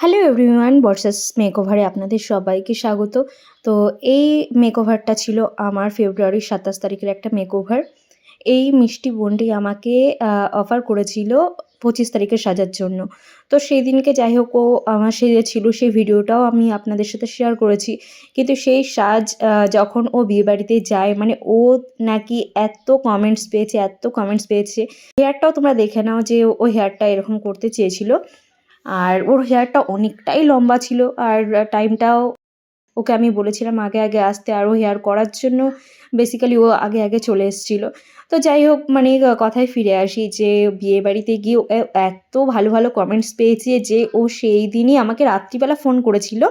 Hello everyone বর্ষাস মেকওভারে আপনাদের সবাইকে স্বাগত। তো এই মেকওভারটা ছিল আমার ফেব্রুয়ারির সাতাশ তারিখের একটা মেকওভার এই মিষ্টি বোনটি আমাকে অফার করেছিল পঁচিশ তারিখে সাজার জন্য। তো সেই দিনকে যাই হোক, ও আমার সেজেছিল সেই ভিডিওটাও আমি আপনাদের সাথে শেয়ার করেছি। কিন্তু সেই সাজ যখন ও বিয়েবাড়িতে যায় মানে ও নাকি এত কমেন্টস পেয়েছে, এত কমেন্টস পেয়েছে। হেয়ারটাও তোমরা দেখে নাও যে ও হেয়ারটা এরকম করতে চেয়েছিল। আর ওর হেয়ারটা অনেকটাই লম্বা ছিল আর টাইমটাও ওকে আমি বলেছিলাম আগে আগে আসতে আরও হেয়ার করার জন্য। বেসিক্যালি ও আগে আগে চলে এসেছিল। তো যাই হোক মানে কথায় ফিরে আসি যে বিয়ে বাড়িতে গিয়ে এত ভালো ভালো কমেন্টস পেয়েছে যে ও সেই দিনই আমাকে রাত্রিবেলা ফোন করেছিল।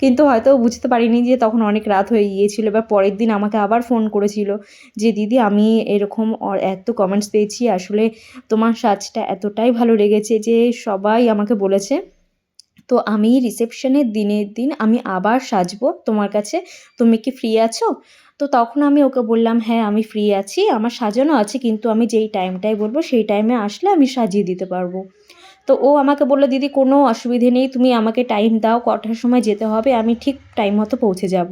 কিন্তু হয়তো বুঝতে পারিনি যে তখন অনেক রাত হয়ে গিয়েছিল, এবার পরের দিন আমাকে আবার ফোন করেছিল যে, দিদি, আমি এরকম এত কমেন্টস পেয়েছি, আসলে তোমার সাজটা এতটাই ভালো লেগেছে যে সবাই আমাকে বলেছে। তো আমি রিসেপশনের দিনের দিন আমি আবার সাজবো। তোমার কাছে তুমি কি ফ্রি আছো? তো তখন আমি ওকে বললাম হ্যাঁ আমি ফ্রি আছি, আমার সাজানো আছে, কিন্তু আমি যেই টাইমটাই বলব, সেই টাইমে আসলে আমি সাজিয়ে দিতে পারব। তো ও আমাকে বলল, দিদি, কোনো অসুবিধে নেই, তুমি আমাকে টাইম দাও, কটার সময় যেতে হবে, আমি ঠিক টাইম মতো পৌঁছে যাব।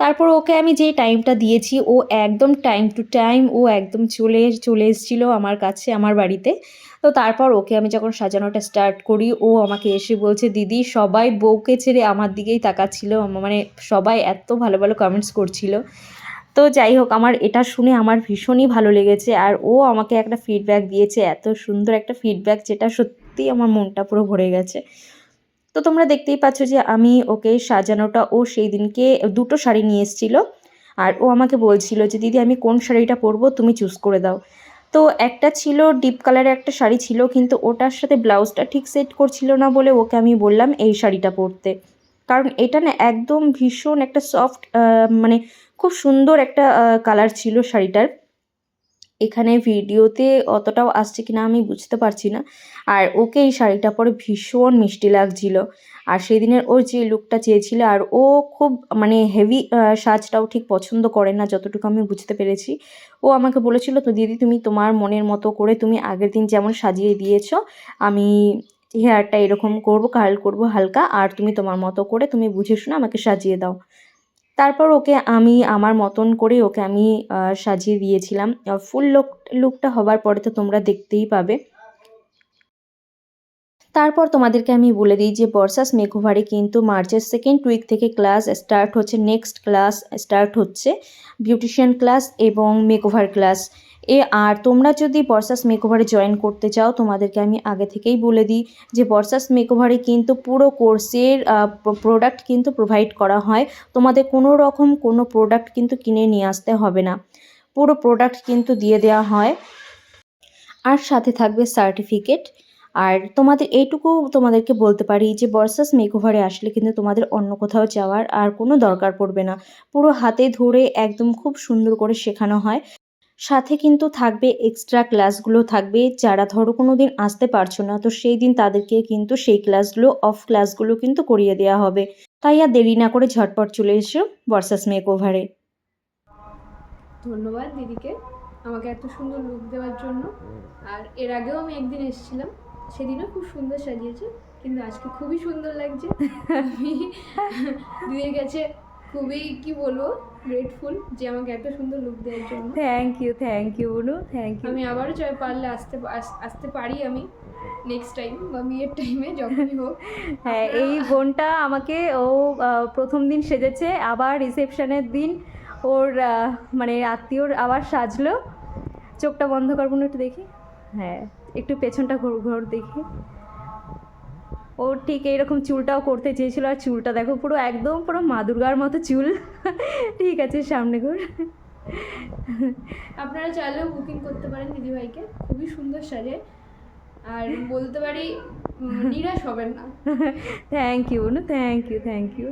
তারপর ওকে আমি যেই টাইমটা দিয়েছি, ও একদম টাইম টু টাইম ও একদম চলে চলে এসেছিল আমার কাছে, আমার বাড়িতে। তো তারপর ওকে আমি যখন সাজানোটা স্টার্ট করি, ও আমাকে এসে বলছে, দিদি, সবাই বউকে ছেড়ে আমার দিকেই তাকাচ্ছিল। মানে সবাই এত ভালো ভালো কমেন্টস করছিল। তো যাই হোক, আমার এটা শুনে আমার ভীষণই ভালো লেগেছে। আর ও আমাকে একটা ফিডব্যাক দিয়েছে, এত সুন্দর একটা ফিডব্যাক যেটা সত্যিই আমার মনটা পুরো ভরে গেছে। তো তোমরা দেখতেই পাচ্ছ যে আমি ওকে সাজানোটা ও সেই দিনকে দুটো শাড়ি নিয়ে এসেছিল। আর ও আমাকে বলছিল যে, দিদি, আমি কোন শাড়িটা পরবো? তুমি চুজ করে দাও। তো একটা ছিল ডিপ কালারের একটা শাড়ি ছিল, কিন্তু ওটার সাথে ব্লাউজটা ঠিক সেট করছিল না বলে ওকে আমি বললাম এই শাড়িটা পরতে। কারণ এটা না একদম ভীষণ একটা সফট মানে খুব সুন্দর একটা কালার ছিল শাড়িটার। এখানে ভিডিওতে অতটাও আসছে কিনা আমি বুঝতে পারছি না। আর ওকে এই শাড়িটা পরে ভীষণ মিষ্টি লাগছিল। আর সেদিনের ওর যে লুকটা চেয়েছিল আর ও খুব মানে হেভি সাজটাও ঠিক পছন্দ করে না, যতটুকু আমি বুঝতে পেরেছি। ও আমাকে বলেছিল, তো দিদি, তুমি তোমার মনের মতো করে তুমি আগের দিন যেমন সাজিয়ে দিয়েছ, আমি হেয়ারটা এরকম করব কার্ল করব হালকা, আর তুমি তোমার মতো করে তুমি বুঝে শুনে আমাকে সাজিয়ে দাও। তারপর ওকে আমি আমার মতন করে ওকে আমি সাজিয়ে দিয়েছিলাম। ফুল লুক, লুকটা হবার পরে তো তোমরা দেখতেই পাবে। তারপর তোমাদেরকে আমি বলে দিই যে বর্ষাস মেকওভারে কিন্তু মার্চের সেকেন্ড উইক থেকে ক্লাস স্টার্ট হচ্ছে নেক্সট ক্লাস স্টার্ট হচ্ছে বিউটিশিয়ান ক্লাস এবং মেকওভার ক্লাস এ, আর তোমরা যদি বর্ষাস মেকওভারে জয়েন করতে চাও, তোমাদেরকে আমি আগে থেকেই বলে দিই যে বর্ষাস মেকওভারে কিন্তু পুরো কোর্সের প্রোডাক্ট কিন্তু প্রোভাইড করা হয়। তোমাদের কোনো রকম কোনো প্রোডাক্ট কিন্তু কিনে নিয়ে আসতে হবে না। পুরো প্রোডাক্ট কিন্তু দিয়ে দেওয়া হয়। আর সাথে থাকবে সার্টিফিকেট আর তোমাদের এইটুকু তোমাদেরকে বলতে পারি যে বর্ষাস মেকওভারে আসলে কিন্তু তোমাদের অন্য কোথাও যাওয়ার আর কোনো দরকার পড়বে না। পুরো হাতে ধরে একদম খুব সুন্দর করে শেখানো হয়। সাথে কিন্তু থাকবে এক্সট্রা ক্লাসগুলো থাকবে। যারা ধরো কোনো দিন আসতে পারছ না তো সেই দিন তাদেরকে কিন্তু সেই ক্লাসগুলো অফ ক্লাসগুলো কিন্তু করিয়ে দেওয়া হবে। তাই আর দেরি না করে ঝটপট চলে এসো বর্ষাস মেক ওভারে ধন্যবাদ দিদিকে আমাকে এত সুন্দর লুক দেওয়ার জন্য। আর এর আগেও আমি একদিন এসেছিলাম সেদিনও খুব সুন্দর সাজিয়েছে কিন্তু আজকে খুবই সুন্দর লাগছে। আমি দিদির কাছে খুবই কি বলব গ্রেটফুল যে আমাকে এত সুন্দর লুক দেওয়ার জন্য। Thank you thank you Anu thank you আমি আবারও চাই পারলে আসতে আস- আসতে পারি আমি নেক্সট টাইম বা বিয়ের টাইমে যখনই হোক। হ্যাঁ এই বোনটা আমাকে ও প্রথম দিন সেজেছে আবার রিসেপশনের দিন ওর মানে আত্মীয়র আবার সাজলো। চোখটা বন্ধ করব না একটু দেখি। হ্যাঁ একটু পেছনটা ঘোর ঘোর দেখি। ও ঠিক এইরকম চুলটাও করতে চেয়েছিল আর চুলটা দেখো পুরো একদম পুরো মা দুর্গার মতো চুল। ঠিক আছে সামনে ঘর। আপনারা চাইলেও বুকিং করতে পারেন দিদিভাইকে। খুবই সুন্দর সাজে। আর বলতে পারি নিরাশ হবেন না। Thank you thank you thank you